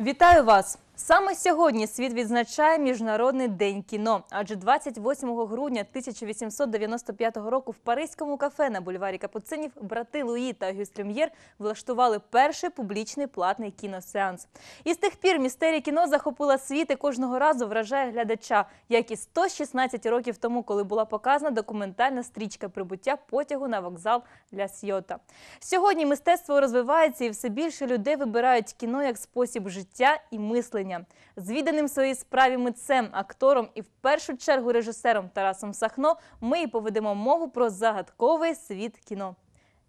Вітаю вас! Саме сьогодні світ відзначає Міжнародний день кіно. Адже 28 грудня 1895 року в паризькому кафе на бульварі Капуцинів брати Луї та Гюст Люм'єр влаштували перший публічний платний кіносеанс. І з тих пір містерія кіно захопила світ і кожного разу вражає глядача, як і 116 років тому, коли була показана документальна стрічка прибуття потягу на вокзал для Сйота. Сьогодні мистецтво розвивається і все більше людей вибирають кіно як спосіб життя і мислення. З відданим своїй справі митцем, актором і в першу чергу режисером Тарасом Сахно ми і поведемо мову про загадковий світ кіно.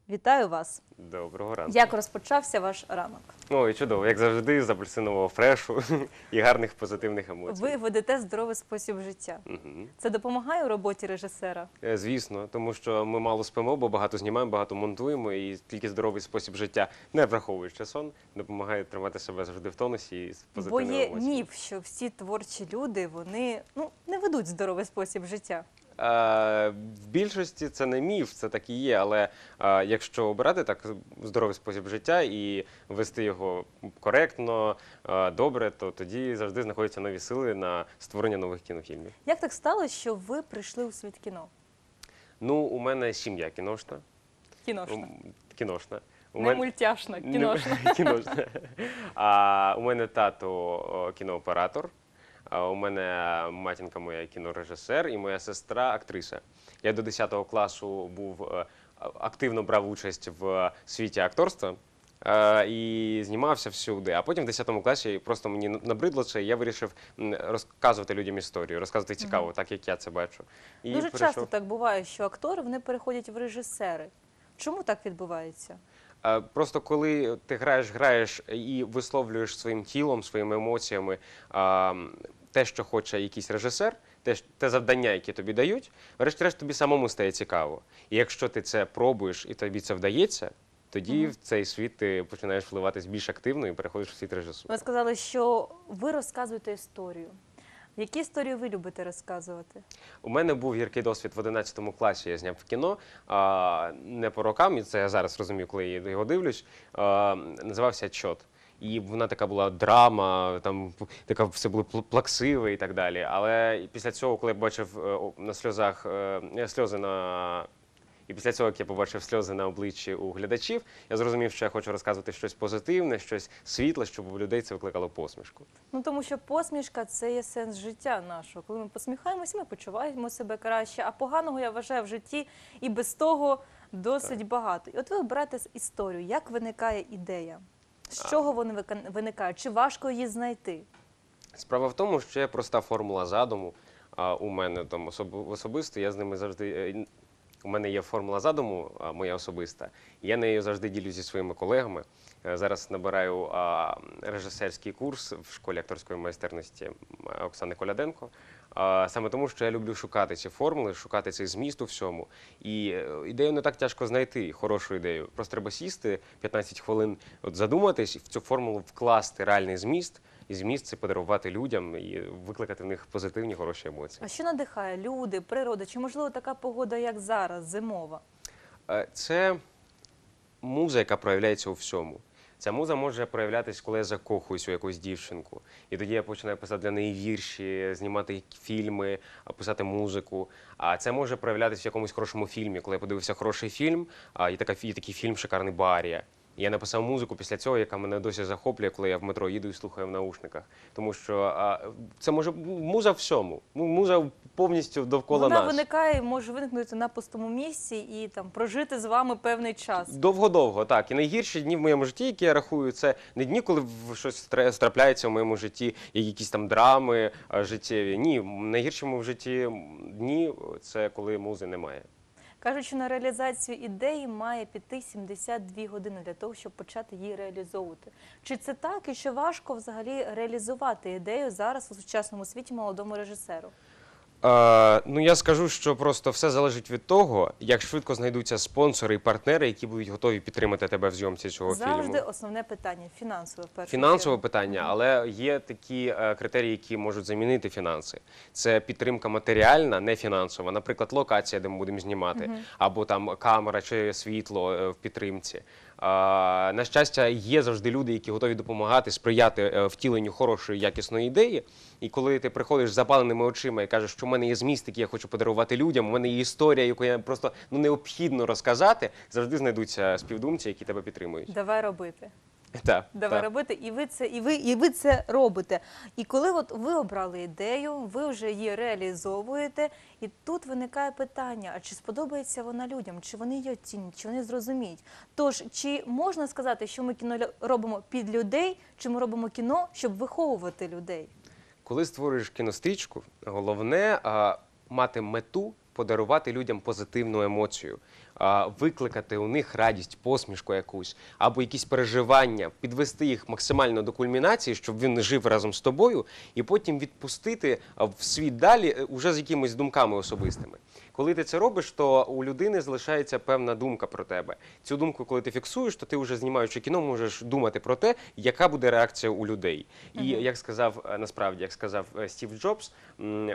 Вітаю вас! Доброго ранку. Як розпочався ваш ранок? Ой, чудово, як завжди, з апельсинового фрешу і гарних позитивних емоцій. Ви ведете здоровий спосіб життя. Мгм. Це допомагає у роботі режисера? Е, Звісно, тому що ми мало спимо, бо багато знімаємо, багато монтуємо, і тільки здоровий спосіб життя, не враховуючи сон, допомагає тримати себе завжди в тонусі і з Бо позитивними є емоціями. міф, що всі творчі люди вони ну не ведуть здоровий спосіб життя. Е, В більшості це не міф, це так і є. Але е, якщо обирати так здоровий спосіб життя і вести його коректно, е, добре, то тоді завжди знаходяться нові сили на створення нових кінофільмів. Як так сталося, що ви прийшли у світ кіно? Ну, у мене сім'я кіношна. Кіношна. Кіношна. У Не мен- мультяшна, Не- кіношна. кіношна. А у мене тато кінооператор. У мене матінка моя кінорежисер і моя сестра актриса. Я до 10 класу був е, активно брав участь в світі акторства. е, І знімався всюди. А потім в 10 класі просто мені набридло це, і я вирішив розказувати людям історію, розказувати цікаво, так як я це бачу. І Дуже перейшов- часто так буває, що актори вони переходять в режисери. Чому так відбувається? Е, Просто коли ти граєш, граєш і висловлюєш своїм тілом, своїми емоціями те, що хоче якийсь режисер, те, те завдання, яке тобі дають, врешті-решт тобі самому стає цікаво. І якщо ти це пробуєш і тобі це вдається, тоді в цей світ ти починаєш вливатись більш активно і переходиш в світ режисури. Ви сказали, що ви розказуєте історію. Які історії ви любите розказувати? У мене був гіркий досвід в 11 класі. Я зняв в кіно не по рокам, це я зараз розумію, коли я його дивлюсь. Називався Чот. І вона така була драма, там така все було пл- плаксиве і так далі. Але після цього, коли я бачив е, на сльозах е, сльози на. І після цього, як я побачив сльози на обличчі у глядачів, я зрозумів, що я хочу розказувати щось позитивне, щось світле, щоб у людей це викликало посмішку. Ну тому що посмішка це є сенс життя нашого. Коли ми посміхаємося, ми почуваємо себе краще. А поганого я вважаю в житті і без того досить багато. І от ви обираєте історію. Як виникає ідея? З чого вони виникають? Чи важко її знайти? Справа в тому, що є проста формула задуму. А у мене там особ- особисто, я з ними завжди. У мене є формула задуму, моя особиста. Я нею завжди ділюсь зі своїми колегами. Е, Зараз набираю режисерський курс в школі акторської майстерності Оксани Коляденко. Саме тому, що я люблю шукати ці формули, шукати цей зміст у всьому. І е, ідею не так тяжко знайти, хорошу ідею. Просто треба сісти 15 хвилин, от задуматись в цю формулу вкласти реальний зміст, зміст це подарувати людям і викликати в них позитивні хороші емоції. А що надихає? Люди, природа? Чи можливо така погода, як зараз, зимова? Е, Це муза, яка проявляється у всьому. Ця муза може проявлятись, коли я закохуюсь у якусь дівчинку. І тоді я починаю писати для неї вірші, знімати фільми, писати музику. А це може проявлятися в якомусь хорошому фільмі, коли я подивився хороший фільм, і така і такий фільм шикарний Барія. Я написав музику після цього, яка мене досі захоплює, коли я в метро їду і слухаю в наушниках. Тому що а, це може муза всьому. Ну, Муза повністю довкола Вона нас. виникає, може виникнути на пустому місці і там прожити з вами певний час. Довго-довго, так. І найгірші дні в моєму житті, які я рахую, це не дні, коли щось тра- трапляється в моєму житті, якісь там драми життєві. Ні, найгірші в житті дні це коли музи немає. Кажуть, що на реалізацію ідеї має піти 72 години для того, щоб почати її реалізовувати. Чи це так і що важко взагалі реалізувати ідею зараз у сучасному світі молодому режисеру? Е, ну я скажу, що просто все залежить від того, як швидко знайдуться спонсори і партнери, які будуть готові підтримати тебе в зйомці цього Завжди фільму. основне питання фінансове в першу Фінансове чергу. питання, але є такі е, критерії, які можуть замінити фінанси. Це підтримка матеріальна, не фінансова. Наприклад, локація, де ми будемо знімати, або там камера чи світло е, в підтримці. На щастя, є завжди люди, які готові допомагати, сприяти е, втіленню хорошої якісної ідеї. І коли ти приходиш з запаленими очима і кажеш, що в мене є зміст, який я хочу подарувати людям, у мене є історія, яку я просто ну необхідно розказати, завжди знайдуться співдумці, які тебе підтримують. Давай робити. Так, Давай так. робити, і ви це, і ви, і ви це робите. І коли от ви обрали ідею, ви вже її реалізовуєте, і тут виникає питання: а чи сподобається вона людям, чи вони її оцінять, чи вони зрозуміють? Тож, чи можна сказати, що ми кіно робимо під людей, чи ми робимо кіно, щоб виховувати людей? Коли створюєш кінострічку, головне а, мати мету подарувати людям позитивну емоцію, викликати у них радість, посмішку якусь або якісь переживання, підвести їх максимально до кульмінації, щоб він жив разом з тобою, і потім відпустити в світ далі е, уже з якимись думками особистими. Коли ти це робиш, то у людини залишається певна думка про тебе. Цю думку, коли ти фіксуєш, то ти вже знімаючи кіно, можеш думати про те, яка буде реакція у людей. І як сказав е, насправді, як сказав е, Стів Джобс,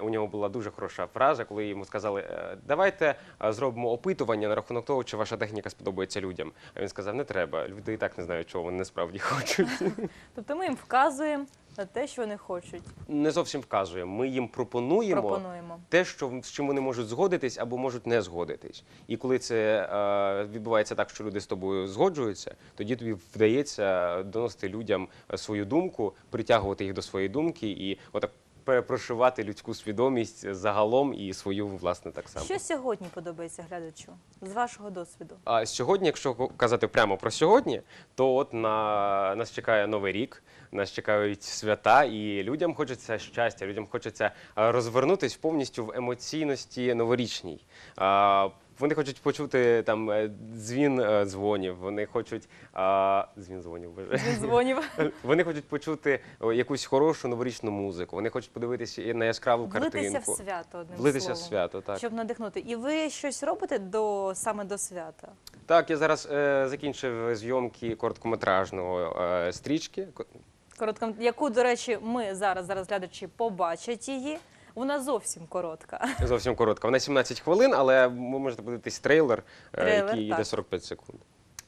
у нього була дуже хороша фраза, коли йому сказали: е, давайте зробимо опитування на рахунок того, чи ваша техніка сподобається людям. А він сказав: не треба. Люди і так не знають, чого вони насправді хочуть. Тобто ми їм вказуємо те, що вони хочуть. Не зовсім вказуємо. Ми їм пропонуємо. Пропонуємо. те, що з чим вони можуть згодитись або можуть не згодитись. І коли це е, відбувається так, що люди з тобою згоджуються, тоді тобі вдається доносити людям свою думку, притягувати їх до своєї думки і отак перепрошивати людську свідомість загалом і свою власне так само. Що сьогодні подобається глядачу з вашого досвіду? А сьогодні, якщо казати прямо про сьогодні, то от на нас чекає новий рік, нас чекають свята, і людям хочеться щастя, людям хочеться а, розвернутись повністю в емоційності новорічній. Вони хочуть почути там е, дзвін е, дзвонів, вони хочуть а, дзвін дзвонів, боже. Він дзвонів. Вони хочуть почути о, якусь хорошу новорічну музику. Вони хочуть подивитися на яскраву Влитися в картинку. свято, одним Влитися в словом. свято, так. Щоб надихнути. І ви щось робите до саме до свята? Так, я зараз е, закінчив зйомки короткометражного е, стрічки. Ко- Коротко, яку, до речі, ми зараз, зараз глядачі побачать її. Вона зовсім коротка. Зовсім коротка. Вона 17 хвилин, але ви можете подивитись трейлер, е, Трейлер, який йде 45 секунд.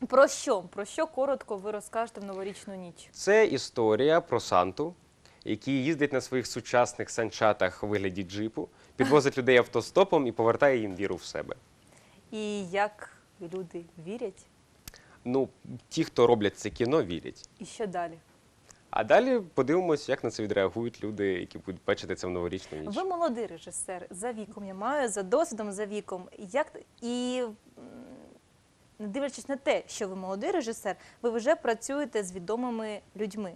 Про що? Про що коротко ви розкажете в новорічну ніч? Це історія про Санту, який їздить на своїх сучасних санчатах у вигляді джипу, підвозить людей автостопом і повертає їм віру в себе. І як люди вірять? Ну, ті, хто роблять це кіно, вірять. І що далі? А далі подивимось, як на це відреагують люди, які будуть бачити це в новорічну ніч. Ви молодий режисер за віком. Я маю за досвідом за віком. Як і не дивлячись на те, що ви молодий режисер, ви вже працюєте з відомими людьми.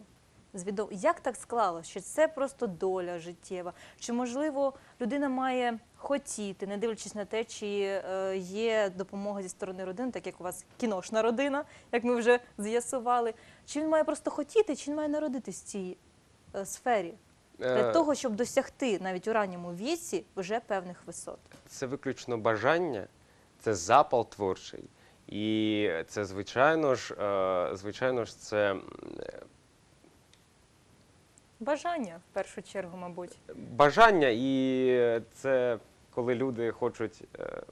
З відом... Як так склалося? Що це просто доля життєва? Чи можливо людина має хотіти, не дивлячись на те, чи е, є допомога зі сторони родини, так як у вас кіношна родина, як ми вже з'ясували? Чи він має просто хотіти, чи він має народитись в цій е, сфері? Для Е, того, щоб досягти навіть у ранньому віці вже певних висот. Це виключно бажання, це запал творчий. І це, звичайно ж, звичайно ж, це Бажання в першу чергу, мабуть. бажання, і це коли люди хочуть е,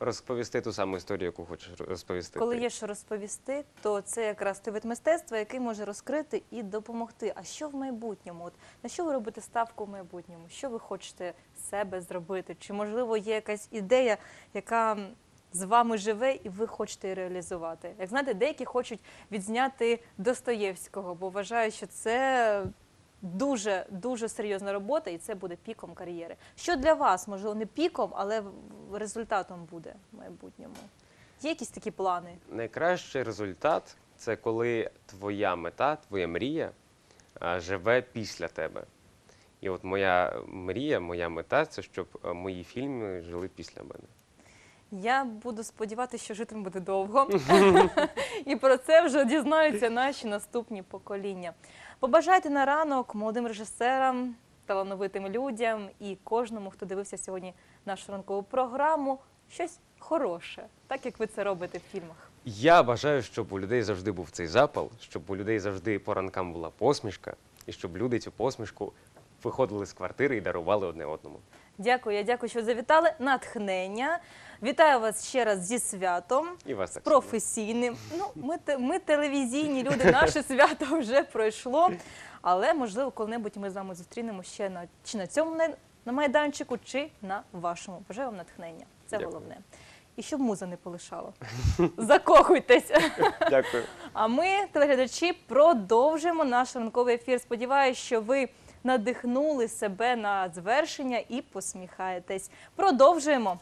розповісти ту саму історію, яку хочеш розповісти. Коли ти. є що розповісти, то це якраз той вид мистецтва, який може розкрити і допомогти. А що в майбутньому? От на що ви робите ставку в майбутньому? Що ви хочете себе зробити? Чи можливо є якась ідея, яка з вами живе, і ви хочете її реалізувати? Як знаєте, деякі хочуть відзняти Достоєвського, бо вважають, що це дуже дуже серйозна робота, і це буде піком кар'єри. Що для вас, можливо, не піком, але результатом буде в майбутньому? Є якісь такі плани? Найкращий результат це коли твоя мета, твоя мрія живе після тебе. І от моя мрія, моя мета це щоб е, мої фільми жили після мене. Я буду сподіватися, що житим буде довго, і про це вже дізнаються наші наступні покоління. Побажайте на ранок молодим режисерам, талановитим людям і кожному, хто дивився сьогодні нашу ранкову програму, щось хороше, так як ви це робите в фільмах. Я бажаю, щоб у людей завжди був цей запал, щоб у людей завжди по ранкам була посмішка, і щоб люди цю посмішку виходили з квартири і дарували одне одному. Дякую, я дякую, що завітали. Натхнення. Вітаю вас ще раз зі святом. І вас так само. професійним. Ну, ми, те- ми телевізійні люди, наше свято вже пройшло. Але можливо, коли-небудь ми з вами зустрінемо ще на чи на цьому най- на майданчику, чи на вашому. Бажаю вам натхнення. Це Дякую. головне. І щоб муза не полишала. Закохуйтесь. Дякую. А ми, телеглядачі, продовжимо наш ранковий ефір. Сподіваюсь, що ви надихнули себе на звершення і посміхаєтесь. Продовжуємо.